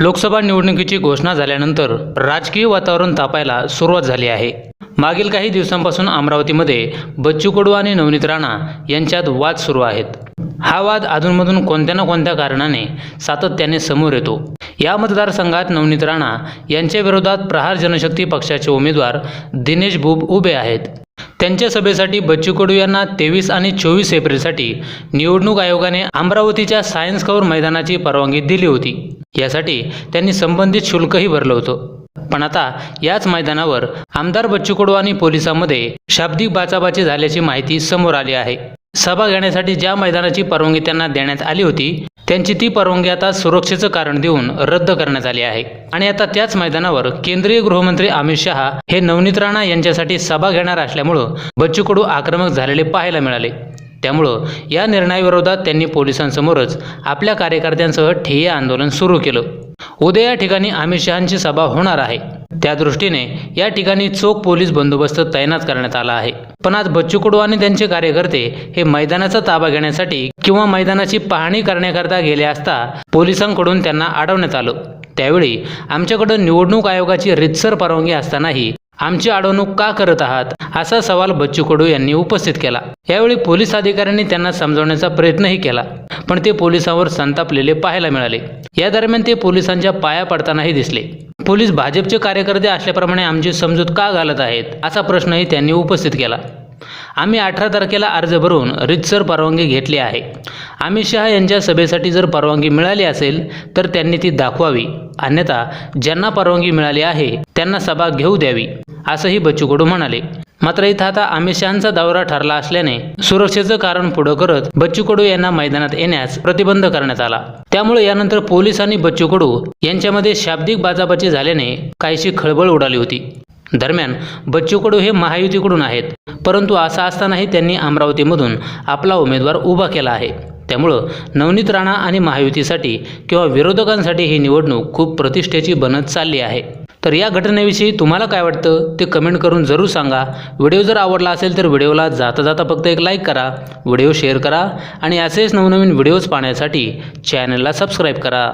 लोकसभा निवडणुकीची घोषणा झाल्यानंतर राजकीय वातावरण तापायला सुरुवात झाली आहे. मागील काही दिवसांपासून अमरावतीमध्ये बच्चू कडू आणि नवनीत राणा यांच्यात वाद सुरू आहेत. हा वाद अधूनमधून कोणत्या ना कोणत्या कारणाने सातत्याने समोर येतो. या मतदारसंघात नवनीत राणा यांच्या विरोधात प्रहार जनशक्ती पक्षाचे उमेदवार दिनेश बुब उभे आहेत. त्यांच्या सभेसाठी बच्चू कडू यांना तेवीस आणि चोवीस एप्रिलसाठी निवडणूक आयोगाने अमरावतीच्या सायन्स कौर मैदानाची परवानगी दिली होती. यासाठी त्यांनी संबंधित शुल्कही भरलं होतं. पण आता याच मैदानावर आमदार बच्चू कडू आणि पोलिसांमध्ये शाब्दिक बाचाबाची झाल्याची माहिती समोर आली आहे. सभा घेण्यासाठी ज्या मैदानाची परवानगी त्यांना देण्यात आली होती त्यांची ती परवानगी आता सुरक्षेचं कारण देऊन रद्द करण्यात आली आहे. आणि आता त्याच मैदानावर केंद्रीय गृहमंत्री अमित शहा हे नवनीत राणा यांच्यासाठी सभा घेणार असल्यामुळं बच्चू कडू आक्रमक झालेले पाहायला मिळाले. त्यामुळं या निर्णयाविरोधात त्यांनी पोलिसांसमोरच आपल्या कार्यकर्त्यांसह ठिय्या आंदोलन सुरू केलं. उद्या या ठिकाणी अमित शहांची सभा होणार आहे. त्या दृष्टीने या ठिकाणी चोख पोलीस बंदोबस्त तैनात करण्यात आला आहे. पण आज बच्चू कडू आणि त्यांचे कार्यकर्ते हे मैदानाचा ताबा घेण्यासाठी किंवा मैदानाची पाहणी करण्याकरता गेले असता पोलिसांकडून त्यांना अडवण्यात आलं. त्यावेळी आमच्याकडं निवडणूक आयोगाची रितसर परवानगी असतानाही आमची अडवणूक का करत आहात असा सवाल बच्चू कडू यांनी उपस्थित केला. यावेळी पोलीस अधिकाऱ्यांनी त्यांना समजवण्याचा प्रयत्नही केला. पण ते पोलिसांवर संतापलेले पाहायला मिळाले. या दरम्यान ते पोलिसांच्या पाया पडतानाही दिसले. पोलीस भाजपचे कार्यकर्ते असल्याप्रमाणे आमची समजूत का घालत आहेत असा प्रश्नही त्यांनी उपस्थित केला. आम्ही अठरा तारखेला अर्ज भरून रितसर परवानगी घेतली आहे. अमित शहा यांच्या सभेसाठी जर परवानगी मिळाली असेल तर त्यांनी ती दाखवावी. अन्यथा ज्यांना परवानगी मिळाली आहे त्यांना सभा घेऊ द्यावी असंही बच्चू कडू म्हणाले. मात्र इथं आता अमित शहांचा दौरा ठरला असल्याने सुरक्षेचं कारण पुढं करत बच्चू कडू यांना मैदानात येण्यास प्रतिबंध करण्यात आला. त्यामुळे यानंतर पोलीस आणि बच्चू कडू यांच्यामध्ये शाब्दिक बाजाबाजी झाल्याने काहीशी खळबळ उडाली होती. दरम्यान बच्चू कडू हे महायुतीकडून आहेत परंतु असं असतानाही त्यांनी अमरावतीमधून आपला उमेदवार उभा केला आहे. त्यामुळं नवनीत राणा आणि महायुतीसाठी किंवा विरोधकांसाठी ही निवडणूक खूप प्रतिष्ठेची बनत चालली आहे. तर या घटनेविषयी तुम्हाला काय वाटतं ते कमेंट करून जरूर सांगा. व्हिडिओ जर आवडला असेल तर व्हिडिओला जाता जाता फक्त एक लाईक करा व्हिडिओ शेअर करा आणि असेच नवनवीन व्हिडिओज पाहण्यासाठी चॅनलला सबस्क्राईब करा.